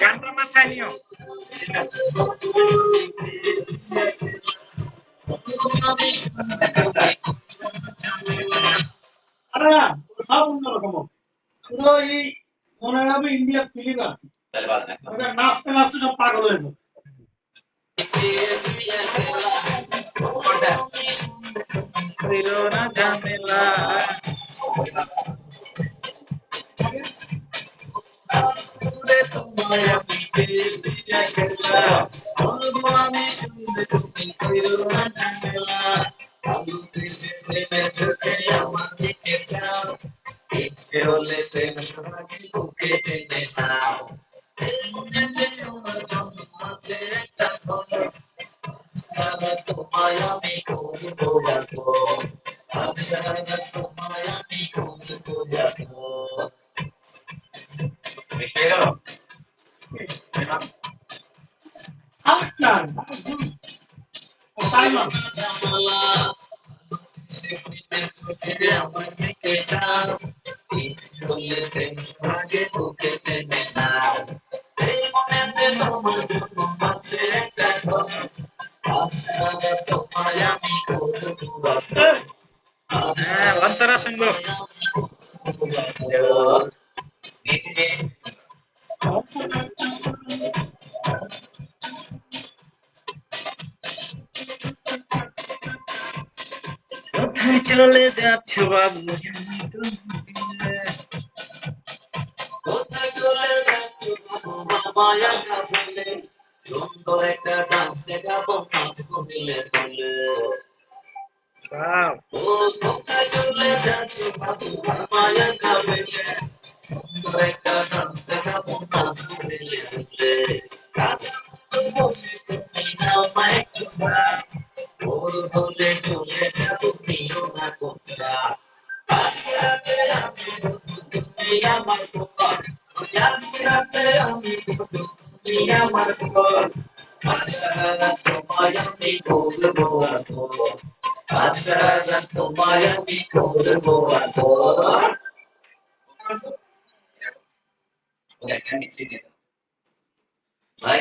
গানটা মাথায় নিও সব অন্যরকম পুরো এই মনে হবে ইন্ডিয়া নাচতে নাচতে সব হয়ে যাবে ঝামেলা তোমায় আমি পেয়েছি বলব আমি শুনতে তুমি ছিল না ঝামেলা আমি প্রেমে প্রেমে আমার দিকে যাও ইচ্ছে হলে প্রেম সমাধি বুকে টেনে নাও তোমায় আমি করব যাব আমি লঞ্চারা শুনব কোথায় চলে যাচ্ছ বাবু? কোথায় চলে যাচ্ছ বাবু একটা ডান্স দেখাবো মিলে মিলে তুমি আমার আজকে আমি তুমি আমার তোমার তোমায় আমি করব আজকে তোমায় আমি করব ভাই